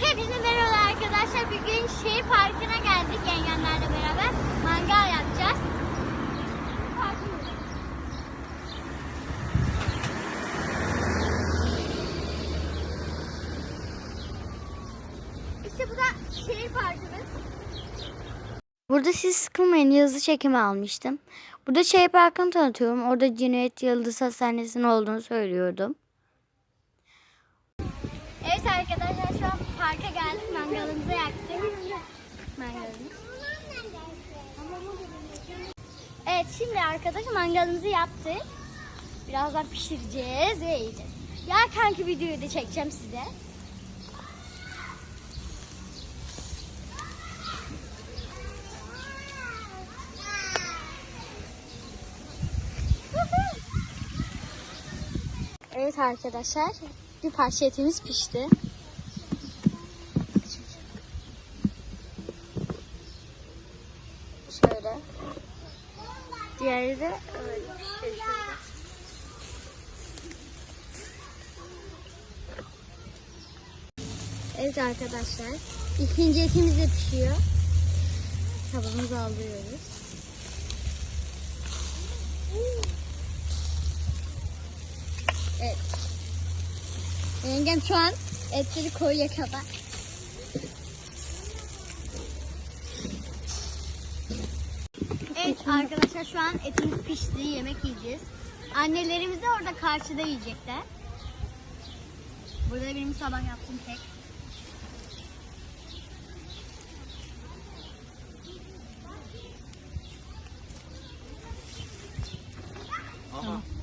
Hepinize merhaba arkadaşlar. Bugün şehir parkına geldik yengemlerle beraber. Mangal yapacağız. İşte bu da şehir parkımız. Burada siz sıkılmayın yazı çekimi almıştım. Burada şehir parkını tanıtıyorum. Orada Cüneyt Yıldız Hastanesi'nin olduğunu söylüyordum. Evet arkadaşlar şu an parka geldik. Mangalımızı yaktık. Mangalımız. Evet şimdi arkadaşlar mangalımızı yaptık. Birazdan pişireceğiz ve yiyeceğiz. Ya kanki videoyu da çekeceğim size. Evet arkadaşlar bir parça etimiz pişti. Şöyle. Diğeri de öyle pişiyor. Evet arkadaşlar. ikinci etimiz de pişiyor. Tabağımızı alıyoruz. Evet. Yengem şu an etleri koyuya kadar. Evet arkadaşlar şu an etimiz pişti yemek yiyeceğiz. Annelerimiz de orada karşıda yiyecekler. Burada benim sabah yaptığım kek. Aha. Tamam.